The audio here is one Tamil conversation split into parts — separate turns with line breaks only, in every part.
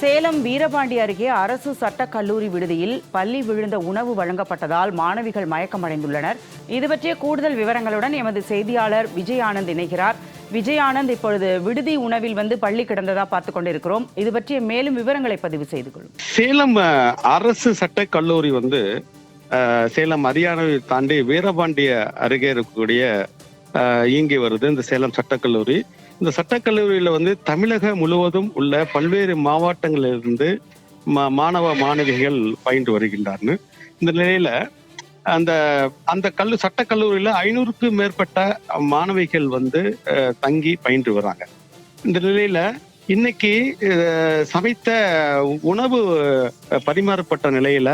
சேலம் வீரபாண்டி அருகே அரசு சட்டக் கல்லூரி விடுதியில் பள்ளி விழுந்த உணவு வழங்கப்பட்டதால் மாணவிகள் மயக்கமடைந்துள்ளனர். இது பற்றிய கூடுதல் விவரங்களுடன் எமது செய்தியாளர் விஜய் ஆனந்த் இணைகிறார். விஜய் ஆனந்த் இப்பொழுது விடுதி உணவில் வந்து பள்ளி கிடந்ததா பார்த்து கொண்டிருக்கிறோம். இது பற்றிய மேலும் விவரங்களை பதிவு செய்து கொள்ளும்.
சேலம் அரசு சட்டக் கல்லூரி வந்து சேலம் அரியானாவை தாண்டி வீரபாண்டிய அருகே இருக்கக்கூடிய இயங்கி வருது இந்த சேலம் சட்டக்கல்லூரி. இந்த சட்டக்கல்லூரியில வந்து தமிழக முழுவதும் உள்ள பல்வேறு மாவட்டங்களிலிருந்து மா- மாணவ மாணவிகள் பயின்று வருகின்றார்னு இந்த நிலையில அந்த அந்த கல்லு சட்டக்கல்லூரியில ஐநூறுக்கும் மேற்பட்ட மாணவிகள் வந்து தங்கி பயின்று வராங்க. இந்த நிலையில இன்னைக்கு சமைத்த உணவு பரிமாறப்பட்ட நிலையில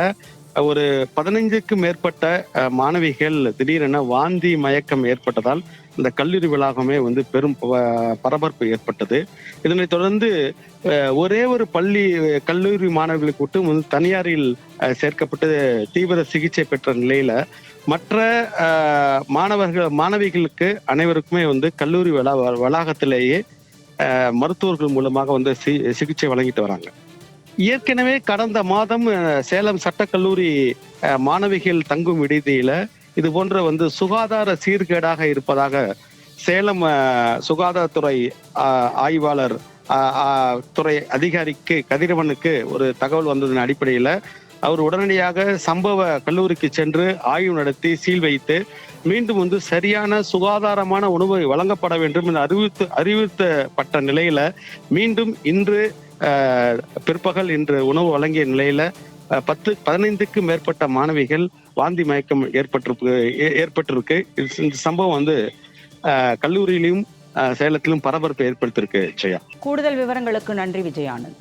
ஒரு பதினைஞ்சுக்கும் மேற்பட்ட மாணவிகள் திடீரென வாந்தி மயக்கம் ஏற்பட்டதால் இந்த கல்லூரி வளாகமே வந்து பெரும் ப- பரபரப்பு ஏற்பட்டது. இதனைத் தொடர்ந்து ஒரே ஒரு பள்ளி கல்லூரி மாணவர்களுக்கு மட்டும் வந்து தனியாரில் சேர்க்கப்பட்டு தீவிர சிகிச்சை பெற்ற நிலையில மற்ற மாணவர்கள் மாணவிகளுக்கு அனைவருக்குமே வந்து கல்லூரி வளா வளாகத்திலேயே மருத்துவர்கள் மூலமாக வந்து சிகிச்சை வழங்கிட்டு வராங்க. ஏற்கனவே கடந்த மாதம் சேலம் சட்டக்கல்லூரி மாணவிகள் தங்கும் விடுதியில இது போன்ற வந்து சுகாதார சீர்கேடாக இருப்பதாக சேலம் சுகாதாரத்துறை ஆய்வாளர் துறை அதிகாரிக்கு கதிரவனுக்கு ஒரு தகவல் வந்ததன் அடிப்படையில் அவர் உடனடியாக சம்பவ கல்லூரிக்கு சென்று ஆய்வு நடத்தி சீல் வைத்து மீண்டும் வந்து சரியான சுகாதாரமான உணவு வழங்கப்பட வேண்டும் என்று அறிவித்து அறிவித்தப்பட்ட நிலையில மீண்டும் இன்று பிற்பகல் இன்று உணவு வழங்கிய நிலையில அஹ், பத்து பதினைந்துக்கும் மேற்பட்ட மாணவிகள் வாந்தி மயக்கம் ஏற்பட்டிருக்கு ஏ- ஏற்பட்டிருக்கு. இது- இந்த சம்பவம் வந்து கல்லூரியிலும் சேலத்திலும் பரபரப்பு ஏற்படுத்தியிருக்கு ஜெயா.
கூடுதல் விவரங்களுக்கு நன்றி விஜயானந்த்.